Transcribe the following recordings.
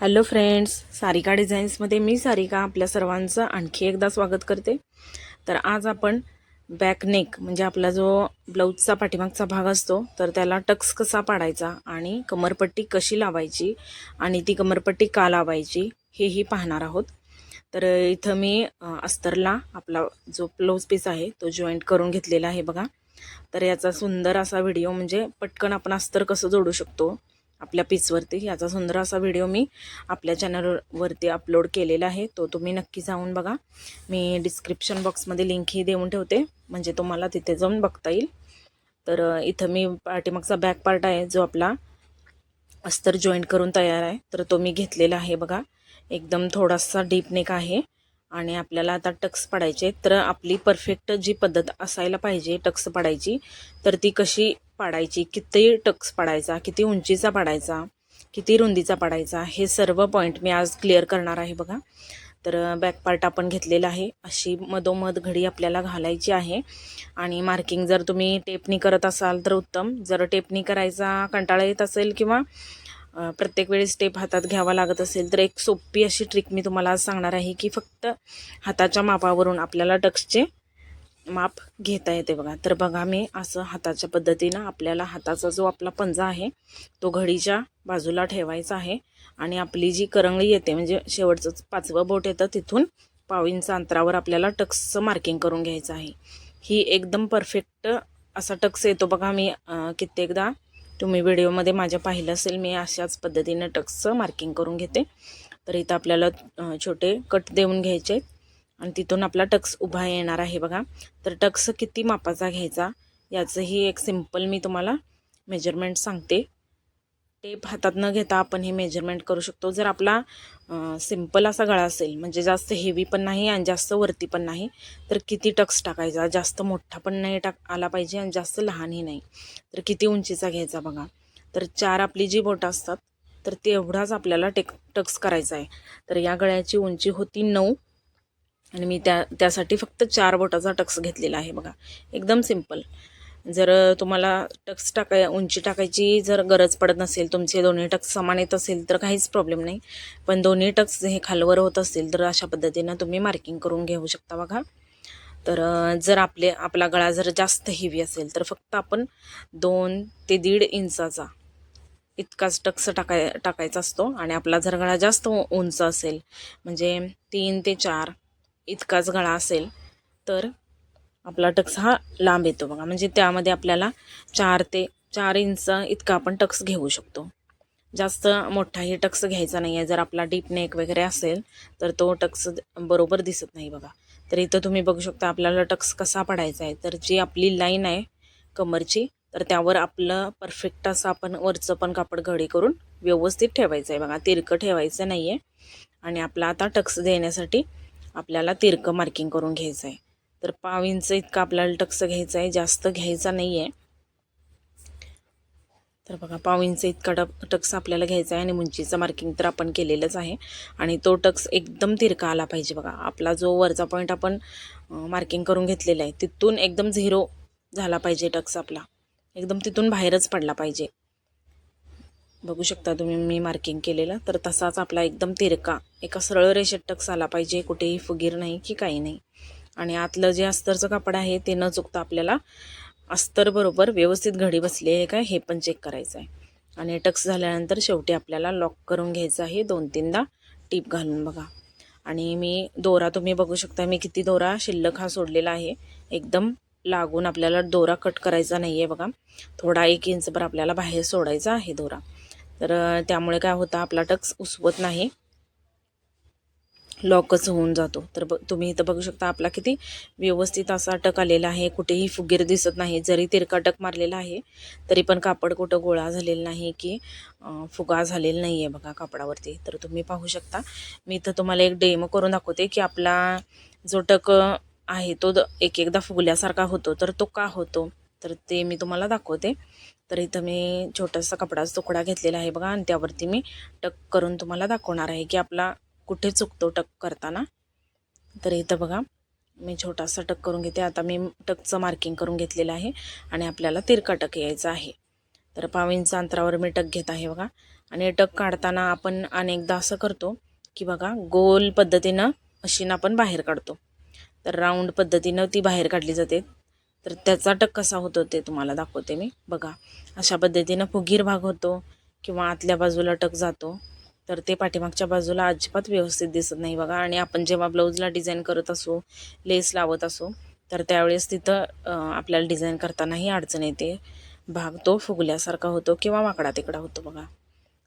Hello friends Sarika डिझाईन्समध्ये मी सारिका आपल्या सर्वांचं आणखी एकदा स्वागत करते. तर आज आपण बॅक नेक म्हणजे आपला जो ब्लाऊजचा पाठीमागचा भाग असतो तर त्याला टक्स कसा पाडायचा आणि कमरपट्टी कशी लावायची आणि ती कमरपट्टी का लावायची हेही पाहणार आहोत. तर इथं मी अस्तरला आपला जो ब्लाऊज पीस आहे तो जॉईंट करून घेतलेला आहे बघा. तर याचा सुंदर असा व्हिडिओ म्हणजे पटकन आपण अस्तर कसं जोडू शकतो आपल्या पीसवरती याचा सुंदर असा व्हिडिओ मी आपल्या चॅनलवरती अपलोड केलेला आहे. तो तुम्ही नक्की जाऊन बघा. मी डिस्क्रिप्शन बॉक्समध्ये लिंकही देऊन ठेवते. म्हणजे तुम्हाला तिथे जाऊन बघता येईल. तर इथं मी पाठीमागचा बॅक पार्ट आहे जो आपला अस्तर जॉईंट करून तयार आहे. तर तो मी घेतलेला आहे बघा. एकदम थोडासा डीप नेक आहे. आणि आपल्याला आता टक्स पाडायचे तर आपली परफेक्ट जी पद्धत असायला पाहिजे टक्स पाडायची तर ती कशी पाडायची किती टक्स पाडायचा किती उंचीचा पाडायचा किती रुंदीचा पाडायचा हे सर्व पॉईंट मी आज क्लिअर करणार आहे बघा. तर बॅक पार्ट आपण घेतलेला आहे. अशी मधोमध घडी आपल्याला घालायची आहे. आणि मार्किंग जर तुम्ही टेपनी करत असाल तर उत्तम. जर टेपनी करायचा कंटाळा येत असेल किंवा प्रत्येक वेळेस टेप हातात घ्यावा लागत असेल तर एक सोपी अशी ट्रिक मी तुम्हाला आज सांगणार आहे की फक्त हाताच्या मापावरून आपल्याला टक्सचे माप घेता येते बघा. तर बघा मी असं हाताच्या पद्धतीनं आपल्याला हाताचा जो आपला पंजा आहे तो घडीच्या बाजूला ठेवायचा आहे आणि आपली जी करंगळी येते म्हणजे शेवटचं पाचवं बोट येतं तिथून पाव अंतरावर आपल्याला टक्सचं मार्किंग करून घ्यायचं आहे. ही एकदम परफेक्ट असा टक्स येतो बघा मी कित्येकदा. तुम्ही व्हिडिओमध्ये माझ्या पाहिलं असेल मी अशाच पद्धतीनं टक्सचं मार्किंग करून घेते. तर इथं आपल्याला छोटे कट देऊन घ्यायचे. आहेत. आणि तिथून आपला टक्स उभा येणार आहे बघा. तर टक्स किती मापाचा घ्यायचा याचंही एक सिंपल मी तुम्हाला मेजरमेंट सांगते. टेप हातात न घेता आपण हे मेजरमेंट करू शकतो. जर आपला सिंपल असा गळा असेल म्हणजे जास्त हेवी पण नाही आणि जास्त वरती पण नाही तर किती टक्स टाकायचा? जास्त मोठा पण नाही टाक आला पाहिजे आणि जास्त लहानही नाही. तर किती उंचीचा घ्यायचा बघा? तर चार आपली जी बोटं असतात तर तेवढाच आपल्याला टेक टक्स करायचा आहे. तर या गळ्याची उंची होती नऊ. आणि मी त्या त्यासाठी फक्त चार बोटाचा टक्स घेतलेला आहे बघा. एकदम सिंपल जर तुम्हाला टक्स टाकाय उंची टाकायची जर गरज पडत नसेल तुमचे दोन्ही टक्स समान येत असेल तर काहीच प्रॉब्लेम नाही. पण दोन्ही टक्स हे खालवर होत असतील तर अशा पद्धतीनं तुम्ही मार्किंग करून घेऊ शकता बघा. तर जर आपले आपला गळा जर जास्त हेवी असेल तर फक्त आपण दोन ते दीड इंचाचा इतकाच टक्स टाकाय टाकायचा असतो. आणि आपला जर गळा जास्त उंच असेल म्हणजे तीन ते चार इतकाच गळा असेल तर आपला टक्स हा लांब येतो बघा. म्हणजे त्यामध्ये आपल्याला चार ते चार इंच इतका आपण टक्स घेऊ शकतो. जास्त मोठाही टक्स घ्यायचा नाही आहे जर आपला डीप नेक वगैरे असेल तर तो टक्स बरोबर दिसत नाही बघा. तर इथं तुम्ही बघू शकता आपल्याला टक्स कसा पडायचा आहे. तर जी आपली लाईन आहे कमरची तर त्यावर आपलं परफेक्ट असं आपण वरचं पण कापड घडी करून व्यवस्थित ठेवायचं आहे बघा. तिरकं ठेवायचं नाही आहे आणि आपला आता टक्स देण्यासाठी आपल्याला तिरकं मार्किंग करून घ्यायचं आहे तर पाव इंच इतका आपल्याला टक्स घ्यायचा आहे जास्त घ्यायचा नाही आहे तर बघा पाव इंच इतका टक टक्स आपल्याला घ्यायचा आहे आणि उंचीचं मार्किंग तर आपण केलेलंच आहे. आणि तो टक्स एकदम तिरका आला पाहिजे बघा. आपला जो वरचा पॉईंट आपण मार्किंग करून घेतलेला आहे तिथून एकदम झिरो झाला पाहिजे टक्स आपला. एकदम तिथून बाहेरच पडला पाहिजे. बघू शकता तुम्ही मी मार्किंग केलेलं. तर तसाच आपला एकदम तिरका एका सरळ रेषेत टक्स आला पाहिजे कुठेही फुगीर नाही की काही नाही. आणि आतलं जे अस्तरचं कापड आहे ते न चुकता आपल्याला अस्तर बरोबर व्यवस्थित घडी बसली आहे काय हे पण चेक करायचं आहे. आणि टक्स झाल्यानंतर शेवटी आपल्याला लॉक करून घ्यायचं आहे दोन तीनदा टीप घालून बघा. आणि मी दोरा तुम्ही बघू शकता मी किती दोरा शिल्लक हा सोडलेला आहे. एकदम लागून आपल्याला दोरा कट करायचा नाही आहे बघा. थोडा एक इंचभर आपल्याला बाहेर सोडायचा आहे दोरा. तर त्यामुळे काय होतं आपला टक्स उसवत नाही. लॉकच होऊन जातो. तर ब तुम्ही इथं बघू शकता आपला किती व्यवस्थित असा टक आलेला आहे. कुठेही फुगीर दिसत नाही. जरी तिरका टक मारलेला आहे तरी पण कापड कुठं गोळा झालेला नाही की फुगा झालेला नाही आहे बघा कापडावरती. तर तुम्ही पाहू शकता. मी इथं तुम्हाला एक डेमो करून दाखवते की आपला जो टक आहे तो द- एक एकदा फुगल्यासारखा होतो. तर तो का होतो? तर ते मी तुम्हाला दाखवते. तर इथं मी छोटासा कपडाचा तुकडा घेतलेला आहे बघा. आणि त्यावरती मी टक करून तुम्हाला दाखवणार आहे की आपला कुठे चुकतो टक करताना. तर इथं बघा मी छोटासा टक करून घेते. आता मी टकचं मार्किंग करून घेतलेलं आहे आणि आपल्याला तिरका टक यायचा आहे. तर पावींच्या अंतरावर मी टक घेत आहे बघा. आणि टक काढताना आपण अनेकदा असं करतो की बघा गोल पद्धतीनं मशीन आपण बाहेर काढतो. तर राऊंड पद्धतीनं ती बाहेर काढली जाते. तर त्याचा टक कसा होतो ते तुम्हाला दाखवते मी. बघा अशा पद्धतीनं फुगीर भाग होतो किंवा आतल्या बाजूला टक जातो तर ते पाठीमागच्या बाजूला अजिबात व्यवस्थित दिसत नाही बघा. आणि आपण जेव्हा ब्लाऊजला डिझाईन करत असू लेस लावत असू तर त्यावेळेस तिथं आपल्याला डिझाईन करतानाही अडचण येते. भाग तो फुगल्यासारखा होतो किंवा वाकडा तिकडा होतो बघा.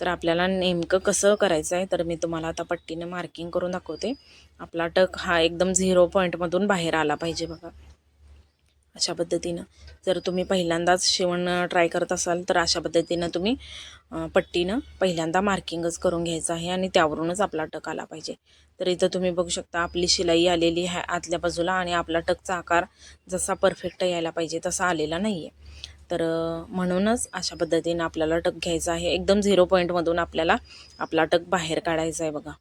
तर आपल्याला नेमकं कसं करायचं आहे तर मी तुम्हाला आता पट्टीनं मार्किंग करून दाखवते. आपला टक हा एकदम झिरो पॉईंटमधून बाहेर आला पाहिजे बघा. अशा पद्धतीनं. जर तुम्ही पहिल्यांदाच शिवण ट्राय करत असाल तर अशा पद्धतीनं तुम्ही पट्टीनं पहिल्यांदा मार्किंगच करून घ्यायचं आहे आणि त्यावरूनच आपला टक आला पाहिजे. तर इथं तुम्ही बघू शकता आपली शिलाई आलेली आहे आतल्या बाजूला आणि आपला टकचा आकार जसा परफेक्ट यायला पाहिजे तसा आलेला नाही आहे तर म्हणूनच अशा पद्धतीनं आपल्याला टक घ्यायचा आहे. एकदम झिरो पॉईंटमधून आपल्याला आपला टक बाहेर काढायचा आहे बघा.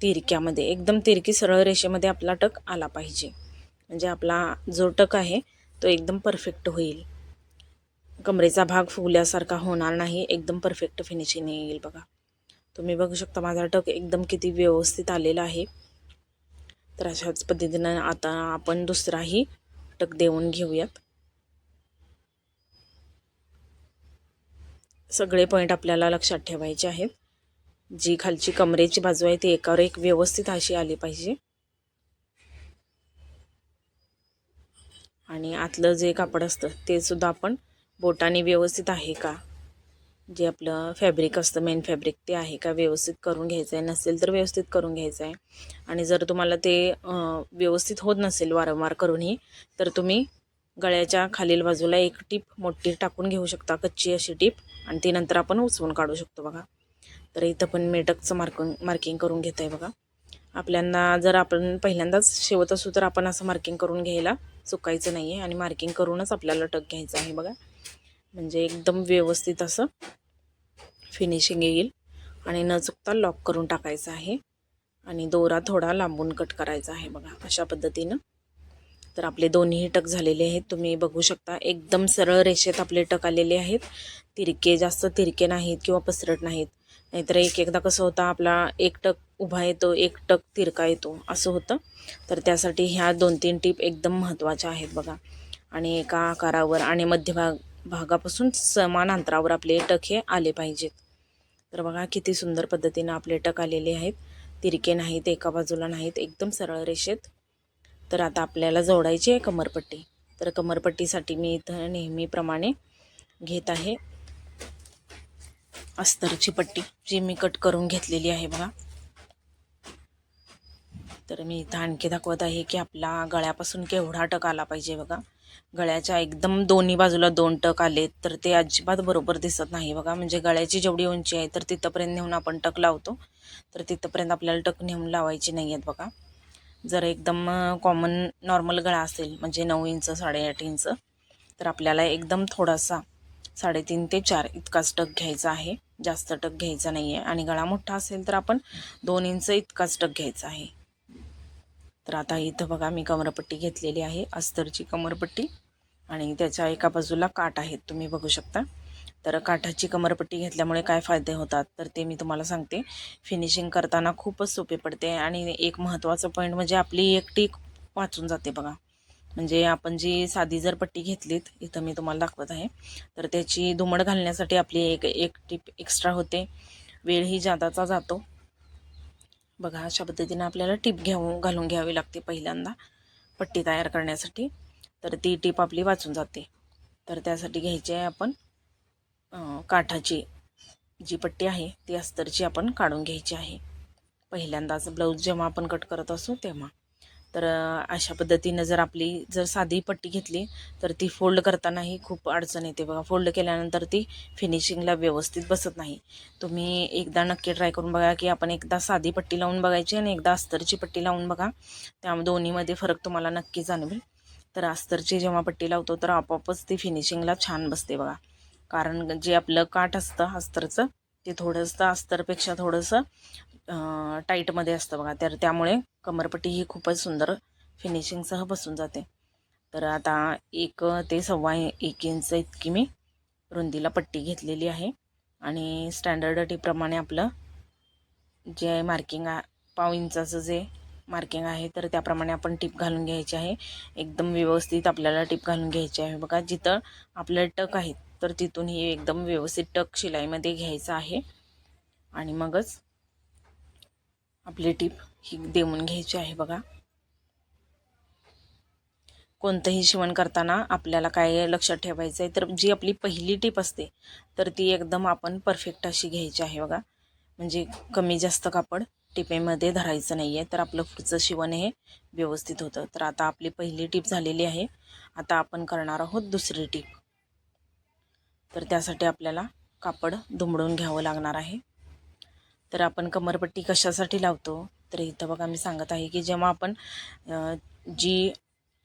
तिरक्यामध्ये एकदम तिरकी सरळ रेषेमध्ये आपला टक आला पाहिजे. म्हणजे आपला जो टक आहे तो एकदम परफेक्ट होईल. कमरेचा भाग फुगल्यासारखा होणार नाही एकदम परफेक्ट फिनिशिंग येईल बघा. तुम्ही बघू शकता माझा टक एकदम किती व्यवस्थित आलेला आहे. तर अशाच पद्धतीनं आता आपण दुसराही टक देऊन घेऊयात. सगळे पॉईंट आपल्याला लक्षात ठेवायचे आहेत. जी खालची कमरेची बाजू आहे ती एकावर एक व्यवस्थित अशी आली पाहिजे. आणि आतलं जे कापड असतं ते सुद्धा आपण बोटाने व्यवस्थित आहे का? जे आपलं फॅब्रिक असतं मेन फॅब्रिक ते आहे का? व्यवस्थित करून घ्यायचं आहे नसेल तर व्यवस्थित करून घ्यायचं आहे आणि जर तुम्हाला ते व्यवस्थित होत नसेल वारंवार करूनही तर तुम्ही गळ्याच्या खालील बाजूला एक टीप मोठी टाकून घेऊ शकता कच्ची अशी टीप. आणि ती नंतर आपण उचवून काढू शकतो बघा. तर इथं पण मेटकचं मार्किंग मार्किंग करून घेत आहे बघा. आपल्यांना जर आपण पहिल्यांदाच शेवत असू तर आपण असं मार्किंग करून घ्यायला चुकायचं नाही आहे आणि मार्किंग करूनच आपल्याला टक घ्यायचं आहे बघा. म्हणजे एकदम व्यवस्थित असं फिनिशिंग येईल आणि न चुकता लॉक करून टाकायचं आहे आणि दोरा थोडा लांबून कट करायचा आहे बघा अशा पद्धतीनं. तर आपले दोन्ही टक झालेले आहेत. तुम्ही बघू शकता एकदम सरळ रेषेत आपले टक आलेले आहेत. तिरके जास्त तिरके नाहीत किंवा पसरट नाहीत. नाहीतर एक एकदा कसं होतं आपला एक टक उभा येतो एक टक तिरका येतो असं होतं. तर त्यासाठी ह्या दोन तीन टीप एकदम महत्त्वाच्या आहेत बघा. आणि एका आकारावर आणि मध्यभाग भागापासून समान अंतरावर आपले टक हे आले पाहिजेत. तर बघा किती सुंदर पद्धतीनं आपले टक आलेले आहेत. तिरके नाहीत एका बाजूला नाहीत एकदम सरळ रेषेत. तर आता आपल्याला जोडायची आहे कमरपट्टी. तर कमरपट्टीसाठी मी इथं नेहमीप्रमाणे घेत आहे. अस्तरची पट्टी जी मी कट करून घेतलेली आहे बघा. तर मी इथं आणखी दाखवत आहे की आपला गळ्यापासून केवढा टक आला पाहिजे बघा. गळ्याच्या एकदम दोन्ही बाजूला दोन टक आले तर ते अजिबात बरोबर दिसत नाही बघा. म्हणजे गळ्याची जेवढी उंची आहे तर तिथंपर्यंत नेऊन आपण टक लावतो. तर तिथंपर्यंत आपल्याला टक नेऊन लावायची नाही आहेत बघा. जर एकदम कॉमन नॉर्मल गळा असेल म्हणजे नऊ इंच साडेआठ इंच तर आपल्याला एकदम थोडासा साडेतीन ते चार इतकाच टक घ्यायचा आहे. जास्त टक घ्यायचा नाही आहे आणि गळा मोठा असेल तर आपण दोन इंच इतकाच टक घ्यायचा आहे. तर आता इथं बघा मी कमरपट्टी घेतलेली आहे अस्तरची कमरपट्टी. आणि त्याच्या एका बाजूला काठ आहेत तुम्ही बघू शकता. तर काठाची कमरपट्टी घेतल्यामुळे काय फायदे होतात? तर ते मी तुम्हाला सांगते. फिनिशिंग करताना खूपच सोपे पडते. आणि एक महत्त्वाचं पॉईंट म्हणजे आपली एक टीक वाचून जाते बघा. म्हणजे आपण जी साधी जर पट्टी घेतलीत इथं मी तुम्हाला दाखवत आहे तर त्याची धुमड घालण्यासाठी आपली एक एक टीप एक्स्ट्रा होते. वेळही जादाचा जातो. बघा अशा पद्धतीनं आपल्याला टीप घेऊ घालून घ्यावी लागते पहिल्यांदा पट्टी तयार करण्यासाठी. तर ती टीप आपली वाचून जाते. तर त्यासाठी घ्यायची आहे आपण काठाची जी पट्टी आहे ती अस्तरची आपण काढून घ्यायची आहे. पहिल्यांदाच ब्लाऊज जेव्हा आपण कट करत असू तेव्हा. तर अशा पद्धतीनं जर आपली जर साधी पट्टी घेतली तर ती फोल्ड करतानाही खूप अडचण येते बघा. फोल्ड केल्यानंतर ती फिनिशिंगला व्यवस्थित बसत नाही. तुम्ही एकदा नक्की ट्राय करून बघा की आपण एकदा साधी पट्टी लावून बघायची आणि एकदा अस्तरची पट्टी लावून बघा. त्या दोन्हीमध्ये फरक तुम्हाला नक्की जाणवेल. तर अस्तरची जेव्हा पट्टी लावतो तर आपोआपच ती फिनिशिंगला छान बसते बघा. कारण जे आपलं काठ असतं अस्तरचं ते थोडंसं अस्तरपेक्षा थोडंसं टाईटमध्ये असतं बघा. तर त्यामुळे कमरपट्टी ही खूपच सुंदर फिनिशिंगसह बसून जाते. तर आता एक ते सव्वा एक इंच इतकी मी रुंदीला पट्टी घेतलेली आहे. आणि स्टँडर्ड टीप्रमाणे आपलं जे मार्किंग पाव इंचाचं जे मार्किंग आहे तर त्याप्रमाणे आपण टिप घालून घ्यायची आहे. एकदम व्यवस्थित आपल्याला टिप घालून घ्यायची आहे बघा. जिथं आपलं टक आहेत तर तिथून ही एकदम व्यवस्थित टक शिलाईमध्ये घ्यायचं आहे. आणि मगच आपली टीप ही देऊन घ्यायची आहे बघा. कोणतंही शिवण करताना आपल्याला काय लक्षात ठेवायचं आहे तर जी आपली पहिली टीप असते तर ती एकदम आपण परफेक्ट अशी घ्यायची आहे बघा. म्हणजे कमी जास्त कापड टिपेमध्ये धरायचं नाही आहे तर आपलं पुढचं शिवण हे व्यवस्थित होतं. तर आता आपली पहिली टीप झालेली आहे. आता आपण करणार आहोत दुसरी टीप. तर त्यासाठी आपल्याला कापड दुमडून घ्यावं लागणार आहे. तर आपण कमरपट्टी कशासाठी लावतो? तर इथं बघा मी सांगत आहे की जेव्हा आपण जी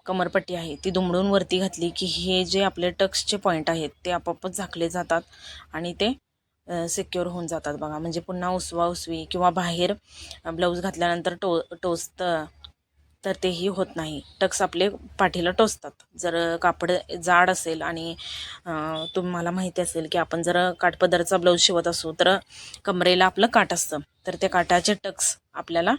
कमरपट्टी आहे ती दुमडून वरती घातली की हे जे आपले टक्सचे पॉईंट आहेत ते आपोआपच झाकले जातात आणि ते सिक्युअर होऊन जातात बघा. म्हणजे पुन्हा उसवा उसवी किंवा बाहेर ब्लाऊज घातल्यानंतर टो टोचतं. तर तेही होत नाही. टक्स आपले पाठीला टोचतात. जर कापड जाड असेल आणि तुम्हाला माहिती असेल की आपण जर काठपदरचा ब्लाऊज शिवत असू तर कमरेला आपलं काठ असतं. तर त्या काठाचे टक्स आपल्याला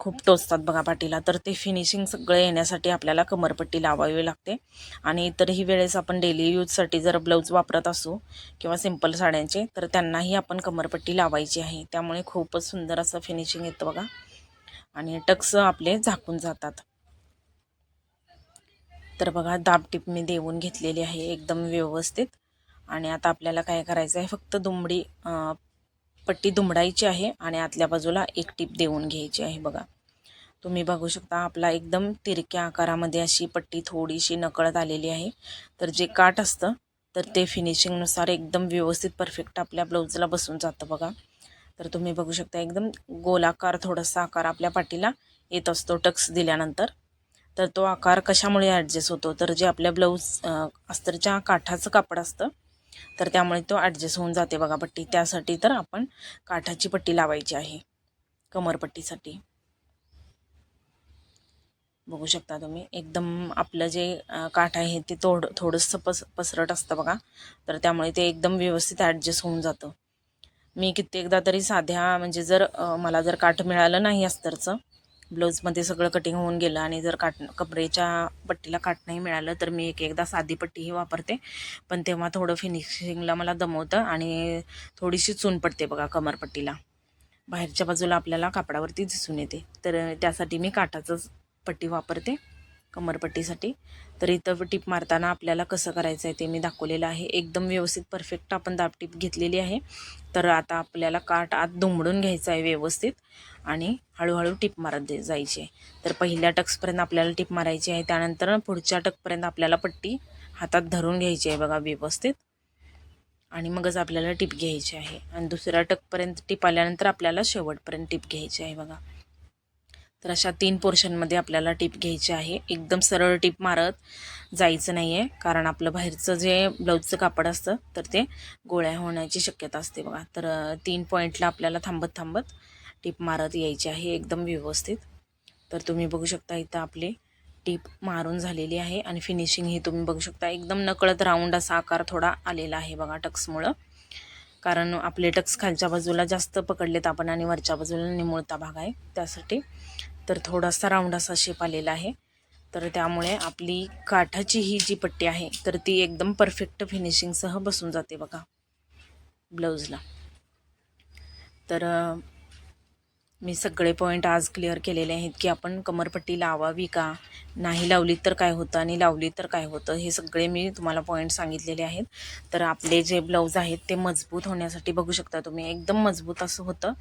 खूप टोचतात बघा पाठीला. तर ते फिनिशिंग सगळं येण्यासाठी आपल्याला कमरपट्टी लावावी लागते. आणि इतरही वेळेस आपण डेली यूजसाठी जर ब्लाऊज वापरत असू किंवा सिंपल साड्यांचे तर त्यांनाही आपण कमरपट्टी लावायची आहे. त्यामुळे खूपच सुंदर असं फिनिशिंग येतं बघा. आणि टक्स आपले झाकून जातात. तर बघा दाबटीप मी देऊन घेतलेली आहे एकदम व्यवस्थित. आणि आता आपल्याला काय करायचं आहे फक्त दुमडी पट्टी दुमडायची आहे आणि आतल्या बाजूला एक टीप देऊन घ्यायची आहे बघा. तुम्ही बघू शकता आपला एकदम तिरक्या आकारामध्ये अशी पट्टी थोडीशी नकळत आलेली आहे. तर जे काठ असतं तर ते फिनिशिंगनुसार एकदम व्यवस्थित परफेक्ट आपल्या ब्लाऊजला बसून जातं बघा. तर तुम्ही बघू शकता एकदम गोलाकार थोडासा आकार आपल्या पाठीला येत असतो टक्स दिल्यानंतर. तर तो आकार कशामुळे ॲडजस्ट होतो? तर जे आपल्या ब्लाऊज अस्तरच्या काठाचं कापड असतं तर त्यामुळे तो ॲडजस्ट होऊन जाते बघा पट्टी. त्यासाठी तर आपण काठाची पट्टी लावायची आहे कमरपट्टीसाठी. बघू शकता तुम्ही एकदम आपलं जे काठ आहे ते थोडं थोडंसं पस पसरट असतं बघा. तर त्यामुळे ते एकदम व्यवस्थित ॲडजस्ट होऊन जातं. मी कित्येकदा तरी साध्या म्हणजे जर मला जर काठ मिळालं नाही अस्तरचं ब्लाऊजमध्ये सगळं कटिंग होऊन गेलं आणि जर काट कपडेच्या पट्टीला काट नाही मिळालं तर मी एक एकदा साधी पट्टीही वापरते. पण तेव्हा थोडं फिनिशिंगला मला दमवतं आणि थोडीशी चून पडते बघा कमरपट्टीला. बाहेरच्या बाजूला आपल्याला कापडावरती दिसून येते. तर त्यासाठी मी काठाचंच पट्टी वापरते. कमरपट्टीसाठी. तर इथं टिप मारताना आपल्याला कसं करायचं आहे ते मी दाखवलेलं आहे. एकदम व्यवस्थित परफेक्ट आपण दाब टिप घेतलेली आहे. तर आता आपल्याला काठ आत दुमडून घ्यायचं आहे व्यवस्थित आणि हळूहळू टिप मारत दे जायची आहे. तर पहिल्या टक्सपर्यंत आपल्याला टिप मारायची आहे. त्यानंतर पुढच्या टकपर्यंत आपल्याला पट्टी हातात धरून घ्यायची आहे बघा व्यवस्थित. आणि मगच आपल्याला टिप घ्यायची आहे. आणि दुसऱ्या टकपर्यंत टिप आल्यानंतर आपल्याला शेवटपर्यंत टिप घ्यायची आहे बघा. तर अशा तीन पोर्शनमध्ये आपल्याला टिप घ्यायची आहे. एकदम सरळ टिप मारत जायचं नाही आहे कारण आपलं बाहेरचं जे ब्लाऊजचं कापड असतं तर ते गोळ्या होण्याची शक्यता असते बघा. तर तीन पॉईंटला आपल्याला थांबत थांबत टिप मारत यायची आहे एकदम व्यवस्थित. तर तुम्ही बघू शकता इथं आपली टीप मारून झालेली आहे आणि फिनिशिंग ही तुम्ही बघू शकता. एकदम नकळत राऊंड असा आकार थोडा आलेला आहे बघा टक्समुळं. कारण आपले टक्स खालच्या बाजूला जास्त पकडलेत आपण आणि वरच्या बाजूला निमुळता भाग आहे त्यासाठी तर थोडासा राऊंड असा शेप आलेला आहे. तर त्यामुळे आपली काठाची ही जी पट्टी आहे तर ती एकदम परफेक्ट फिनिशिंगसह बसून जाते बघा. ब्लाऊजला तर मी सगळे पॉईंट आज क्लिअर केलेले आहेत की आपण कमरपट्टी लावावी का? नाही लावली तर काय होतं आणि लावली तर काय होतं? हे सगळे मी तुम्हाला पॉईंट सांगितलेले आहेत. तर आपले जे ब्लाऊज आहेत ते मजबूत होण्यासाठी बघू शकता तुम्ही. एकदम मजबूत असं होतं.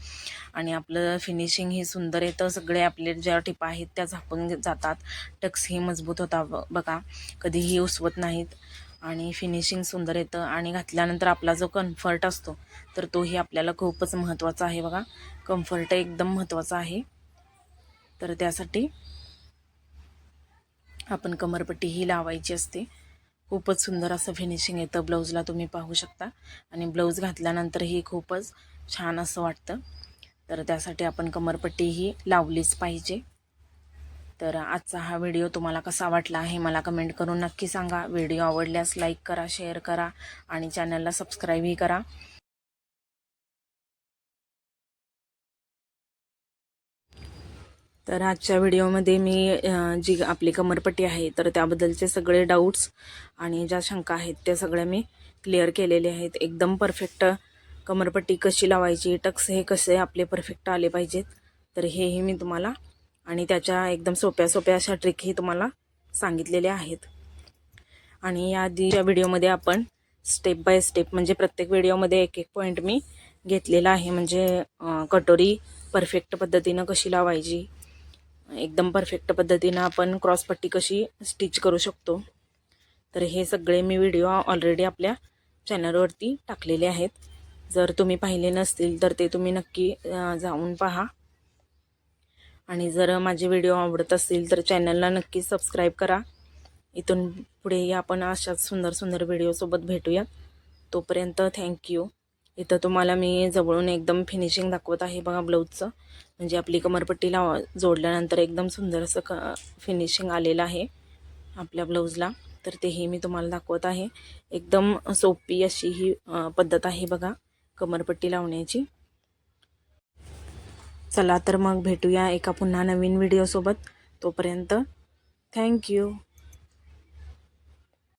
आणि आपलं फिनिशिंग ही सुंदर येतं सगळे आपले ज्या टिपा आहेत त्या झापून जातात. टक्स हे मजबूत होता बघा. कधीही उसवत नाहीत. आणि फिनिशिंग सुंदर येतं. आणि घातल्यानंतर आपला जो कम्फर्ट असतो तर तोही आपल्याला खूपच महत्त्वाचा आहे बघा. कम्फर्ट एकदम महत्त्वाचा आहे. तर त्यासाठी आपण कमरपट्टी ही लावायची असते. खूपच सुंदर असं फिनिशिंग येतं ब्लाऊजला तुम्ही पाहू शकता. आणि ब्लाऊज घातल्यानंतरही खूपच छान असं वाटतं. तर त्यासाठी आपण कमरपट्टी ही लावलीच पाहिजे. तर आजचा हा व्हिडिओ तुम्हाला कसा वाटला आहे मला कमेंट करून नक्की सांगा. व्हिडिओ आवडल्यास लाईक करा शेअर करा आणि चॅनलला सबस्क्राईबही करा. तर आजच्या व्हिडिओमध्ये मी जी आपली कमरपट्टी आहे तर त्याबद्दलचे सगळे डाऊट्स आणि ज्या शंका आहेत त्या सगळ्या मी क्लिअर केलेल्या आहेत. एकदम परफेक्ट कमरपट्टी कशी लावायची टक्स हे कसे आपले परफेक्ट आले पाहिजेत तर हेही मी तुम्हाला आणि त्याच्या एकदम सोप्या सोप्या अशा ट्रिकही तुम्हाला सांगितलेल्या आहेत. आणि या आधीच्या व्हिडिओमध्ये आपण स्टेप बाय स्टेप म्हणजे प्रत्येक व्हिडिओमध्ये एक एक पॉईंट मी घेतलेला आहे. म्हणजे कटोरी परफेक्ट पद्धतीनं कशी लावायची एकदम परफेक्ट पद्धतीनं आपण क्रॉसपट्टी कशी स्टिच करू शकतो. तर हे सगळे मी व्हिडिओ ऑलरेडी आपल्या चॅनलवरती टाकलेले आहेत. जर तुम्ही पाहिले नसतील तर ते तुम्ही नक्की जाऊन पहा. आणि जर माझे व्हिडिओ आवडत असतील तर चॅनलला नक्की सबस्क्राईब करा. इथून पुढेही आपण अशाच सुंदर सुंदर व्हिडिओसोबत भेटूयात. तोपर्यंत थँक्यू इथं तुम्हाला मी जवळून एकदम फिनिशिंग दाखवत आहे बघा ब्लाऊजचं म्हणजे आपली कमरपट्टी लावा जोडल्यानंतर एकदम सुंदर असं क फिनिशिंग आलेलं आहे आपल्या ब्लाऊजला तर तेही मी तुम्हाला दाखवत आहे. एकदम सोपी अशी ही पद्धत आहे बघा कमरपट्टी लावण्याची. चला तर मग भेटूया एका पुन्हा नवीन व्हिडिओसोबत तोपर्यंत थँक्यू